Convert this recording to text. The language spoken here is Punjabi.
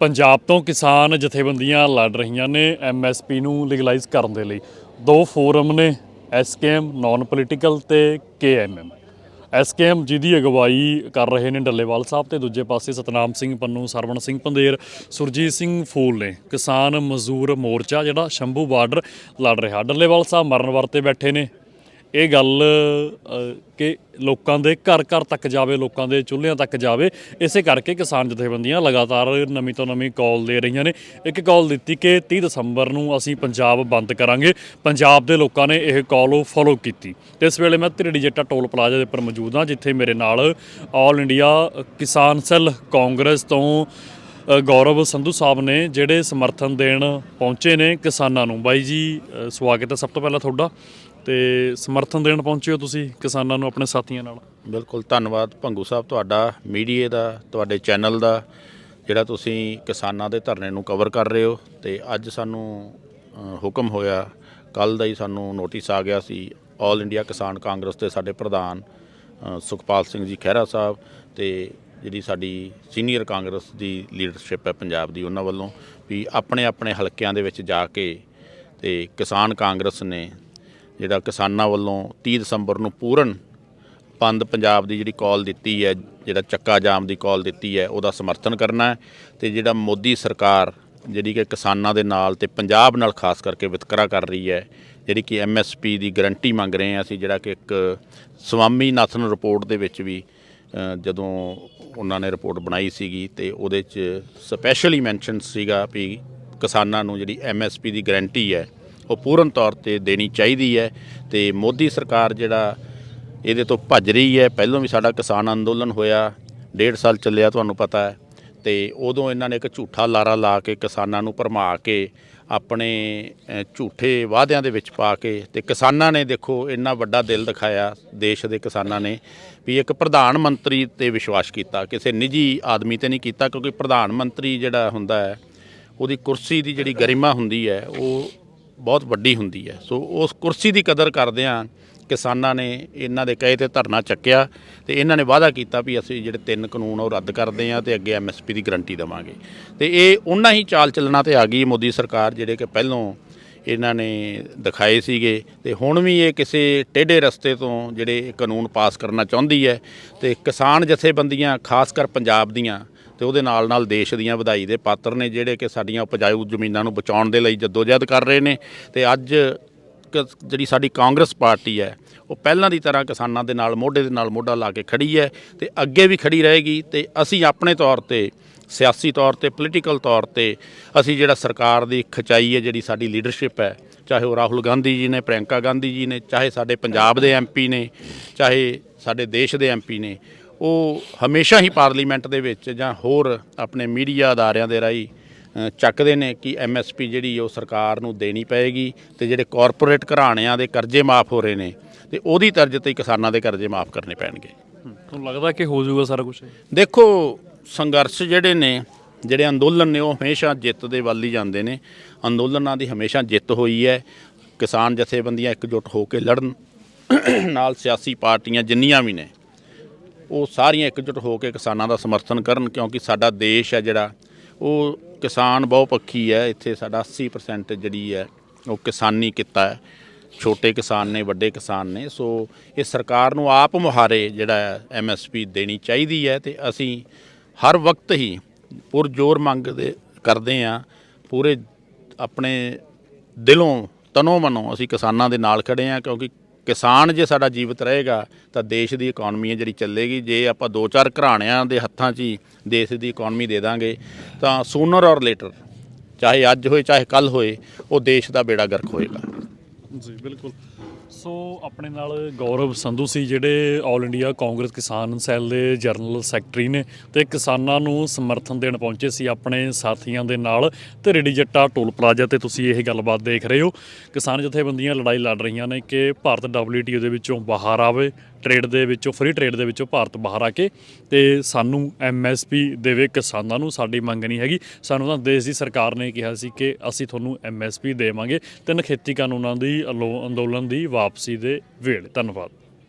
ਪੰਜਾਬ ਤੋਂ ਕਿਸਾਨ ਜਥੇਬੰਦੀਆਂ ਲੜ ਰਹੀਆਂ ਨੇ ਐਮਐਸਪੀ ਨੂੰ ਲੀਗਲਾਈਜ਼ ਕਰਨ ਦੇ ਲਈ। ਦੋ ਫੋਰਮ ਨੇ, ਐਸਕੇਐਮ ਨਾਨ ਪੋਲੀਟੀਕਲ ਤੇ ਕੇਐਮਐਮ। ਐਸਕੇਐਮ ਜਿਹਦੀ ਅਗਵਾਈ ਕਰ ਰਹੇ ਨੇ ਡੱਲੇਵਾਲ ਸਾਹਿਬ ਤੇ ਦੂਜੇ ਪਾਸੇ ਸਤਨਾਮ ਸਿੰਘ ਪੰਨੂ, ਸਰਵਣ ਸਿੰਘ ਪੰਦੇਰ ਸੁਰਜੀਤ ਸਿੰਘ ਫੂਲ ਨੇ। ਕਿਸਾਨ ਮਜ਼ਦੂਰ ਮੋਰਚਾ ਜਿਹੜਾ ਸ਼ੰਭੂ ਬਾਰਡਰ ਲੜ ਰਿਹਾ। ਡੱਲੇਵਾਲ ਸਾਹਿਬ ਮਰਨ ਵਰਤੇ ਬੈਠੇ ਨੇ। ਇਹ ਗੱਲ ਕਿ ਲੋਕਾਂ ਦੇ ਘਰ ਘਰ ਤੱਕ ਜਾਵੇ, ਲੋਕਾਂ ਦੇ ਚੁੱਲ੍ਹਿਆਂ ਤੱਕ ਜਾਵੇ, ਇਸੇ ਕਰਕੇ ਕਿਸਾਨ ਜਥੇਬੰਦੀਆਂ ਲਗਾਤਾਰ ਨਵੀਂ ਤੋਂ ਨਵੀਂ ਕਾਲ ਦੇ ਰਹੀਆਂ ਨੇ। ਇੱਕ ਕਾਲ ਦਿੱਤੀ ਕਿ 30 ਦਸੰਬਰ ਨੂੰ ਅਸੀਂ ਪੰਜਾਬ ਬੰਦ ਕਰਾਂਗੇ। ਪੰਜਾਬ ਦੇ ਲੋਕਾਂ ਨੇ ਇਹ ਕਾਲ ਫੋਲੋ ਕੀਤੀ। ਤੇ ਇਸ ਵੇਲੇ ਮੈਂ ਤਿਰੜੀ ਜੱਟਾ ਟੋਲ ਪਲਾਜ਼ਾ ਦੇ ਉੱਪਰ ਮੌਜੂਦ ਹਾਂ, ਜਿੱਥੇ ਮੇਰੇ ਨਾਲ all India Kisan cell Congress ਤੋਂ ਗੌਰਵ ਸੰਧੂ ਸਾਹਿਬ ਨੇ, ਜਿਹੜੇ ਸਮਰਥਨ ਦੇਣ ਪਹੁੰਚੇ ਨੇ ਕਿਸਾਨਾਂ ਨੂੰ। ਬਾਈ ਜੀ ਸਵਾਗਤ ਹੈ ਸਭ ਤੋਂ ਪਹਿਲਾਂ ਤੁਹਾਡਾ। ਤੇ ਸਮਰਥਨ ਦੇਣ ਪਹੁੰਚੇ ਹੋ ਤੁਸੀਂ ਕਿਸਾਨਾਂ ਨੂੰ ਆਪਣੇ ਸਾਥੀਆਂ ਨਾਲ? ਬਿਲਕੁਲ, ਧੰਨਵਾਦ ਭੰਗੂ ਸਾਹਿਬ ਤੁਹਾਡਾ ਮੀਡੀਆ ਦਾ, ਤੁਹਾਡੇ ਚੈਨਲ ਦਾ, ਜਿਹੜਾ ਤੁਸੀਂ ਕਿਸਾਨਾਂ ਦੇ ਧਰਨੇ ਨੂੰ ਕਵਰ ਕਰ ਰਹੇ ਹੋ। ਤੇ ਅੱਜ ਸਾਨੂੰ ਹੁਕਮ ਹੋਇਆ ਕੱਲ ਦਾ ਹੀ ਸਾਨੂੰ ਨੋਟਿਸ ਆ ਗਿਆ ਸੀ ਆਲ ਇੰਡੀਆ ਕਿਸਾਨ ਕਾਂਗਰਸ ਦੇ ਸਾਡੇ ਪ੍ਰਧਾਨ ਸੁਖਪਾਲ ਸਿੰਘ ਜੀ ਖਹਿਰਾ ਸਾਹਿਬ ਤੇ ਜਿਹੜੀ ਸਾਡੀ ਸੀਨੀਅਰ ਕਾਂਗਰਸ ਦੀ ਲੀਡਰਸ਼ਿਪ ਹੈ ਪੰਜਾਬ ਦੀ, ਉਹਨਾਂ ਵੱਲੋਂ ਵੀ ਆਪਣੇ ਆਪਣੇ ਹਲਕਿਆਂ ਦੇ ਵਿੱਚ ਜਾ ਕੇ ਤੇ ਕਿਸਾਨ ਕਾਂਗਰਸ ਨੇ ਜਿਹੜਾ ਕਿਸਾਨਾਂ ਵੱਲੋਂ 30 ਦਸੰਬਰ ਨੂੰ ਪੂਰਨ ਬੰਦ ਪੰਜਾਬ ਦੀ ਜਿਹੜੀ ਕਾਲ ਦਿੱਤੀ ਹੈ, ਜਿਹੜਾ ਚੱਕਾ ਜਾਮ ਦੀ ਕਾਲ ਦਿੱਤੀ ਹੈ, ਉਹਦਾ ਸਮਰਥਨ ਕਰਨਾ ਹੈ ਤੇ ਜਿਹੜਾ ਮੋਦੀ ਸਰਕਾਰ ਜਿਹੜੀ ਕਿ ਕਿਸਾਨਾਂ ਦੇ ਨਾਲ ਤੇ ਪੰਜਾਬ ਨਾਲ ਖਾਸ ਕਰਕੇ ਵਿਤਕਰਾ ਕਰ ਰਹੀ ਹੈ, ਜਿਹੜੀ ਕਿ ਐਮਐਸਪੀ ਦੀ ਗਾਰੰਟੀ ਮੰਗ ਰਹੇ ਹਾਂ ਅਸੀਂ, ਜਿਹੜਾ ਕਿ ਇੱਕ ਸਵਾਮੀ ਨਾਥਨ ਰਿਪੋਰਟ ਦੇ ਵਿੱਚ ਵੀ ਜਦੋਂ ਉਹਨਾਂ ਨੇ ਰਿਪੋਰਟ ਬਣਾਈ ਸੀਗੀ ਤੇ ਉਹਦੇ 'ਚ ਸਪੈਸ਼ਲੀ ਮੈਂਸ਼ਨ ਸੀਗਾ ਵੀ ਕਿਸਾਨਾਂ ਨੂੰ ਜਿਹੜੀ ਐਮਐਸਪੀ ਦੀ ਗਾਰੰਟੀ ਹੈ ਉਹ ਪੂਰਨ ਤੌਰ ਤੇ ਦੇਣੀ ਚਾਹੀਦੀ ਹੈ ਤੇ ਮੋਦੀ ਸਰਕਾਰ ਜਿਹੜਾ ਇਹਦੇ ਤੋਂ ਭੱਜ ਰਹੀ ਹੈ। ਪਹਿਲਾਂ ਵੀ ਸਾਡਾ ਕਿਸਾਨ ਅੰਦੋਲਨ ਹੋਇਆ, ਡੇਢ ਸਾਲ ਚੱਲਿਆ ਤੁਹਾਨੂੰ ਪਤਾ ਹੈ। ਤੇ ਉਦੋਂ ਇਹਨਾਂ ਨੇ ਇੱਕ ਝੂਠਾ ਲਾਰਾ ਲਾ ਕੇ ਕਿਸਾਨਾਂ ਨੂੰ ਭਰਮਾ ਕੇ ਆਪਣੇ ਝੂਠੇ ਵਾਅਦਿਆਂ ਦੇ ਵਿੱਚ ਪਾ ਕੇ ਤੇ ਕਿਸਾਨਾਂ ਨੇ ਦੇਖੋ ਇੰਨਾ ਵੱਡਾ ਦਿਲ ਦਿਖਾਇਆ ਦੇਸ਼ ਦੇ ਕਿਸਾਨਾਂ ਨੇ ਵੀ ਇੱਕ ਪ੍ਰਧਾਨ ਮੰਤਰੀ ਤੇ ਵਿਸ਼ਵਾਸ ਕੀਤਾ। ਕਿਸੇ ਨਿੱਜੀ ਆਦਮੀ ਤੇ ਨਹੀਂ ਕੀਤਾ ਕਿਉਂਕਿ ਪ੍ਰਧਾਨ ਮੰਤਰੀ ਜਿਹੜਾ ਹੁੰਦਾ ਹੈ, ਉਹਦੀ ਕੁਰਸੀ ਦੀ ਜਿਹੜੀ ਗਰਿਮਾ ਹੁੰਦੀ ਹੈ, ਉਹ ਬਹੁਤ ਵੱਡੀ ਹੁੰਦੀ ਹੈ। ਸੋ ਉਸ ਕੁਰਸੀ ਦੀ ਕਦਰ ਕਰਦਿਆਂ ਕਿਸਾਨਾਂ ਨੇ ਇਹਨਾਂ ਦੇ ਕਹੇ ਤੇ ਧਰਨਾ ਚੱਕਿਆ ਤੇ ਇਹਨਾਂ ਨੇ ਵਾਅਦਾ ਕੀਤਾ ਵੀ ਅਸੀਂ ਜਿਹੜੇ ਤਿੰਨ ਕਾਨੂੰਨ ਉਹ ਰੱਦ ਕਰਦੇ ਆ ਤੇ ਅੱਗੇ ਐਮਐਸਪੀ ਦੀ ਗਰੰਟੀ ਦੇਵਾਂਗੇ। ਤੇ ਇਹ ਉਹਨਾਂ ਹੀ ਚਾਲ ਚੱਲਣਾ ਤੇ ਆ ਗਈ ਮੋਦੀ ਸਰਕਾਰ ਜਿਹੜੇ ਕਿ ਪਹਿਲੋਂ ਇਹਨਾਂ ਨੇ ਦਿਖਾਏ ਸੀਗੇ ਤੇ ਹੁਣ ਵੀ ਇਹ ਕਿਸੇ ਟੇਢੇ ਰਸਤੇ ਤੋਂ ਜਿਹੜੇ ਇਹ ਕਾਨੂੰਨ ਪਾਸ ਕਰਨਾ ਚਾਹੁੰਦੀ ਹੈ ਤੇ ਕਿਸਾਨ ਜਥੇਬੰਦੀਆਂ ਖਾਸ ਕਰ ਪੰਜਾਬ ਦੀਆਂ ਤੇ ਉਹਦੇ ਨਾਲ ਨਾਲ ਦੇਸ਼ ਦੀਆਂ ਵਧਾਈ ਦੇ ਪਾਤਰ ਨੇ ਜਿਹੜੇ ਕਿ ਸਾਡੀਆਂ ਉਪਜਾਊ ਜ਼ਮੀਨਾਂ ਨੂੰ ਬਚਾਉਣ ਦੇ ਲਈ ਜਦੋਜਹਿਦ ਕਰ ਰਹੇ ਨੇ ਤੇ ਅੱਜ ਕ- ਜਿਹੜੀ ਸਾਡੀ ਕਾਂਗਰਸ ਪਾਰਟੀ ਹੈ, ਉਹ ਪਹਿਲਾਂ ਦੀ ਤਰ੍ਹਾਂ ਕਿਸਾਨਾਂ ਦੇ ਨਾਲ, ਮੋਢੇ ਦੇ ਨਾਲ ਮੋਢਾ ਲਾ ਕੇ ਖੜੀ ਹੈ ਤੇ ਅੱਗੇ ਵੀ ਖੜੀ ਰਹੇਗੀ ਤੇ ਅਸੀਂ ਆਪਣੇ ਤੌਰ ਤੇ, ਸਿਆਸੀ ਤੌਰ ਤੇ ਪੋਲੀਟੀਕਲ ਤੌਰ ਤੇ ਅਸੀਂ ਜਿਹੜਾ ਸਰਕਾਰ ਦੀ ਖਚਾਈ ਹੈ, ਜਿਹੜੀ ਸਾਡੀ ਲੀਡਰਸ਼ਿਪ ਹੈ, ਚਾਹੇ ਉਹ ਰਾਹੁਲ ਗਾਂਧੀ ਜੀ ਨੇ, ਪ੍ਰਿਯੰਕਾ ਗਾਂਧੀ ਜੀ ਨੇ, ਚਾਹੇ ਸਾਡੇ ਪੰਜਾਬ ਦੇ ਐਮਪੀ ਨੇ, ਚਾਹੇ ਸਾਡੇ ਦੇਸ਼ ਦੇ ਐਮਪੀ ਨੇ ਉਹ ਹਮੇਸ਼ਾ ਹੀ ਪਾਰਲੀਮੈਂਟ ਦੇ ਵਿੱਚ ਜਾਂ ਹੋਰ ਆਪਣੇ ਮੀਡੀਆ ਅਦਾਰਿਆਂ ਦੇ ਰਾਹੀਂ ਚੱਕਦੇ ਨੇ ਕਿ ਐਮਐਸਪੀ ਜਿਹੜੀ ਉਹ ਸਰਕਾਰ ਨੂੰ ਦੇਣੀ ਪਏਗੀ ਤੇ ਜਿਹੜੇ ਕਾਰਪੋਰੇਟ ਘਰਾਣਿਆਂ ਦੇ ਕਰਜ਼ੇ ਮਾਫ ਹੋ ਰਹੇ ਨੇ ਤੇ ਉਹਦੀ ਤਰਜ਼ ਤੇ ਕਿਸਾਨਾਂ ਦੇ ਕਰਜ਼ੇ ਮਾਫ ਕਰਨੇ ਪੈਣਗੇ। ਤੁਹਾਨੂੰ ਲੱਗਦਾ ਕਿ ਹੋ ਜਾਊਗਾ ਸਾਰਾ ਕੁਝ ਦੇਖੋ ਸੰਘਰਸ਼ ਜਿਹੜੇ ਨੇ ਜਿਹੜੇ ਅੰਦੋਲਨ ਨੇ ਉਹ ਹਮੇਸ਼ਾ ਜਿੱਤ ਦੇ ਵੱਲ ਹੀ ਜਾਂਦੇ ਨੇ। ਅੰਦੋਲਨਾਂ ਦੀ ਹਮੇਸ਼ਾ ਜਿੱਤ ਹੋਈ ਹੈ। ਕਿਸਾਨ ਜਥੇਬੰਦੀਆਂ ਇਕਜੁੱਟ ਹੋ ਕੇ ਲੜਨ ਨਾਲ ਸਿਆਸੀ ਪਾਰਟੀਆਂ ਜਿੰਨੀਆਂ ਵੀ ਨੇ ਉਹ ਸਾਰੀਆਂ ਇਕਜੁੱਟ ਹੋ ਕੇ ਕਿਸਾਨਾਂ ਦਾ ਸਮਰਥਨ ਕਰਨ, ਕਿਉਂਕਿ ਸਾਡਾ ਦੇਸ਼ ਹੈ ਜਿਹੜਾ, ਉਹ ਕਿਸਾਨ ਬਹੁਪੱਖੀ ਹੈ। ਇੱਥੇ ਸਾਡਾ 80% ਜਿਹੜੀ ਹੈ, ਉਹ ਕਿਸਾਨੀ ਕਿੱਤਾ ਹੈ। ਛੋਟੇ ਕਿਸਾਨ ਨੇ, ਵੱਡੇ ਕਿਸਾਨ ਨੇ। ਸੋ ਇਹ ਸਰਕਾਰ ਨੂੰ ਆਪ ਮੁਹਾਰੇ ਜਿਹੜਾ ਐਮਐਸਪੀ ਦੇਣੀ ਚਾਹੀਦੀ ਹੈ ਤੇ ਅਸੀਂ ਹਰ ਵਕਤ ਹੀ ਪੁਰਜੋਰ ਮੰਗਦੇ ਕਰਦੇ ਆ ਪੂਰੇ ਆਪਣੇ ਦਿਲੋਂ, ਤਨੋਂ ਮਨੋਂ ਅਸੀਂ ਕਿਸਾਨਾਂ ਦੇ ਨਾਲ ਖੜੇ ਆ ਕਿਉਂਕਿ ਕਿਸਾਨ ਜੇ ਸਾਡਾ ਜੀਵਤ ਰਹੇਗਾ, ਤਾਂ ਦੇਸ਼ ਦੀ ਇਕਨੋਮੀ ਹੈ ਜਿਹੜੀ ਚੱਲੇਗੀ। ਜੇ ਆਪਾਂ ਦੋ ਚਾਰ ਘਰਾਣਿਆਂ ਦੇ ਹੱਥਾਂ 'ਚ ਹੀ ਦੇਸ਼ ਦੀ ਇਕਨੋਮੀ ਦੇ ਦਾਂਗੇ, ਤਾਂ ਸੂਨਰ ਔਰ ਲੇਟਰ ਚਾਹੇ ਅੱਜ ਹੋਏ, ਚਾਹੇ ਕੱਲ ਹੋਏ, ਉਹ ਦੇਸ਼ ਦਾ ਬੇੜਾ ਗਰਕ ਹੋਏਗਾ। ਜੀ, ਬਿਲਕੁਲ। ਸੋ ਆਪਣੇ ਨਾਲ ਗੌਰਵ ਸੰਧੂ ਸੀ, ਜਿਹੜੇ ਆਲ ਇੰਡੀਆ ਕਾਂਗਰਸ ਕਿਸਾਨ ਸੈੱਲ ਦੇ ਜਨਰਲ ਸੈਕਟਰੀ ਨੇ ਤੇ ਕਿਸਾਨਾਂ ਨੂੰ ਸਮਰਥਨ ਦੇਣ ਪਹੁੰਚੇ ਸੀ ਆਪਣੇ ਸਾਥੀਆਂ ਦੇ ਨਾਲ ਤੇ ਰੇਡੀ ਜੱਟਾ ਟੋਲ ਪਲਾਜ਼ਾ ਤੇ ਤੁਸੀਂ ਇਹ ਗੱਲਬਾਤ ਦੇਖ ਰਹੇ ਹੋ। ਕਿਸਾਨ ਜਥੇਬੰਦੀਆਂ ਲੜਾਈ ਲੜ ਰਹੀਆਂ ਨੇ ਕਿ ਭਾਰਤ WTO ਦੇ ਵਿੱਚੋਂ ਬਾਹਰ ਆਵੇ ਟ੍ਰੇਡ ਦੇ ਵਿੱਚੋਂ ਫ੍ਰੀ ਟ੍ਰੇਡ ਦੇ ਵਿੱਚੋਂ ਭਾਰਤ ਬਾਹਰ ਆ ਕੇ ਤੇ ਸਾਨੂੰ MSP ਦੇਵੇ ਕਿਸਾਨਾਂ ਨੂੰ, ਸਾਡੀ ਮੰਗ ਨਹੀਂ ਹੈਗੀ। ਸਾਨੂੰ ਤਾਂ ਦੇਸ਼ ਦੀ ਸਰਕਾਰ ਨੇ ਕਿਹਾ ਸੀ ਕਿ ਅਸੀਂ ਤੁਹਾਨੂੰ MSP ਦੇਵਾਂਗੇ। ਤਿੰਨ ਖੇਤੀ ਕਾਨੂੰਨਾਂ ਦੀ ਅਲੋ- ਅੰਦੋਲਨ ਦੀ ਵਾਪਸੀ ਦੇ ਵੇਲੇ। ਧੰਨਵਾਦ।